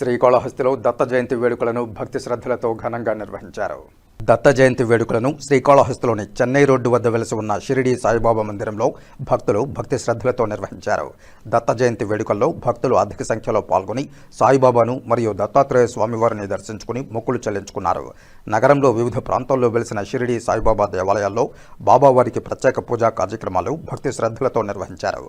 శ్రీకాళహస్తిలో దత్త జయంతి వేడుకలను భక్తి శ్రద్ధలతో ఘనంగా నిర్వహించారు. దత్త జయంతి వేడుకలను శ్రీకాళహస్తిలోని చెన్నై రోడ్డు వద్ద వెలసి ఉన్న షిరిడి సాయిబాబా మందిరంలో భక్తులు భక్తి శ్రద్ధలతో నిర్వహించారు. దత్త జయంతి వేడుకల్లో భక్తులు అధిక సంఖ్యలో పాల్గొని సాయిబాబాను మరియు దత్తాత్రేయ స్వామివారిని దర్శించుకుని మొక్కులు చెల్లించుకున్నారు. నగరంలో వివిధ ప్రాంతాల్లో వెలిసిన షిరిడి సాయిబాబా దేవాలయాల్లో బాబావారికి ప్రత్యేక పూజా కార్యక్రమాలు భక్తి శ్రద్ధలతో నిర్వహించారు.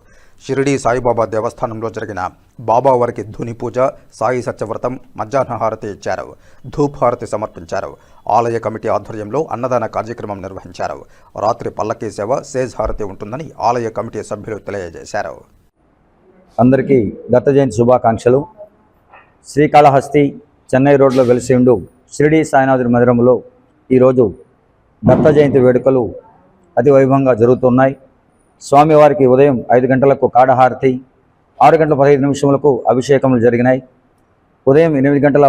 షిరిడి సాయిబాబా దేవస్థానంలో జరిగిన బాబావారికి ధుని పూజ సాయి సత్యవ్రతం మధ్యాహ్న హారతి ఇచ్చారు. ధూప్ హారతి సమర్పించారు. ఆలయ కమిటీ ఆధ్వర్యంలో అన్నదాన కార్యక్రమం నిర్వహించారు. రాత్రి పల్లకీ సేవ సేజ్ హారతి ఉంటుందని ఆలయ కమిటీ సభ్యులు తెలియజేశారు. అందరికీ దత్త జయంతి శుభాకాంక్షలు. శ్రీకాళహస్తి చెన్నై రోడ్లో వెలిసి ఉండు షిరిడి సాయినాథుడి మందిరంలో ఈరోజు దత్త జయంతి వేడుకలు అతి వైభవంగా జరుగుతున్నాయి. స్వామివారికి ఉదయం ఐదు గంటలకు కాడహారతి ఆరు గంటల పదహైదు నిమిషములకు అభిషేకములు జరిగినాయి. ఉదయం ఎనిమిది గంటల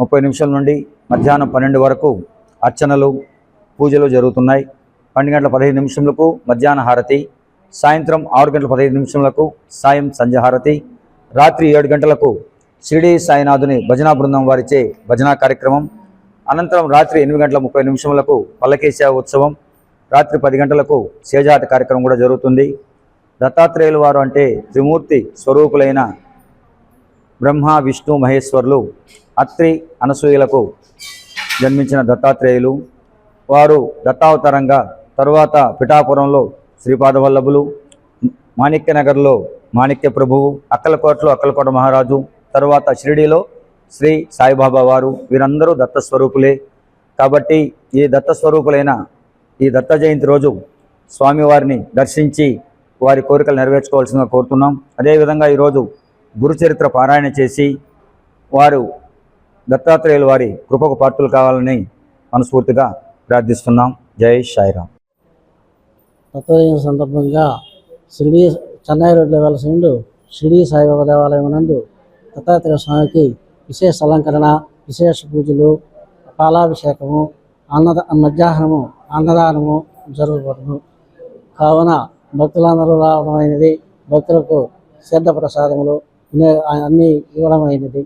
ముప్పై నిమిషాల నుండి మధ్యాహ్నం పన్నెండు వరకు అర్చనలు పూజలు జరుగుతున్నాయి. పన్నెండు గంటల పదిహేను నిమిషములకు మధ్యాహ్న హారతి సాయంత్రం ఆరు గంటల పదిహేను నిమిషములకు సాయం సంధ్యహారతి రాత్రి ఏడు గంటలకు షిరిడి సాయినాథుని భజనా బృందం వారిచే భజనా కార్యక్రమం అనంతరం రాత్రి ఎనిమిది గంటల ముప్పై నిమిషములకు పల్లకేశ ఉత్సవం రాత్రి పది గంటలకు సేజాట కార్యక్రమం కూడా జరుగుతుంది. దత్తాత్రేయుల వారు అంటే త్రిమూర్తి స్వరూపులైన బ్రహ్మ విష్ణు మహేశ్వరులు అత్రి అనసూయలకు జన్మించిన దత్తాత్రేయులు. వారు దత్తావతారంగా తరువాత పిఠాపురంలో శ్రీపాదవల్లభులు మాణిక్యనగర్లో మాణిక్య ప్రభువు అక్కలకోటలో అక్కలకోట మహారాజు తరువాత షిరిడిలో శ్రీ సాయిబాబా వారు. వీరందరూ దత్త స్వరూపులే కాబట్టి ఈ దత్త స్వరూపులైన ఈ దత్త జయంతి రోజు స్వామివారిని దర్శించి వారి కోరికలు నెరవేర్చుకోవాల్సిందిగా కోరుతున్నాం. అదేవిధంగా ఈరోజు గురుచరిత్ర పారాయణ చేసి వారు దత్తాత్రేయుల వారి కృపకు పాత్రలు కావాలని మనస్ఫూర్తిగా ప్రార్థిస్తున్నాం. జై సాయిరామ్. తత్వజయం సందర్భంగా షిరిడి చెన్నై రోడ్లో వెలసిండు షిరిడి సాయిబాబా దేవాలయం నందు దత్తాత్రేయ స్వామికి విశేష అలంకరణ విశేష పూజలు పాలాభిషేకము అన్నద మధ్యాహ్నము అన్నదానము జరుగుబడును. కావున భక్తులందరూ రావడం అయినది భక్తులకు సిద్ధ ప్రసాదములు అన్నీ ఇవ్వడం అయినది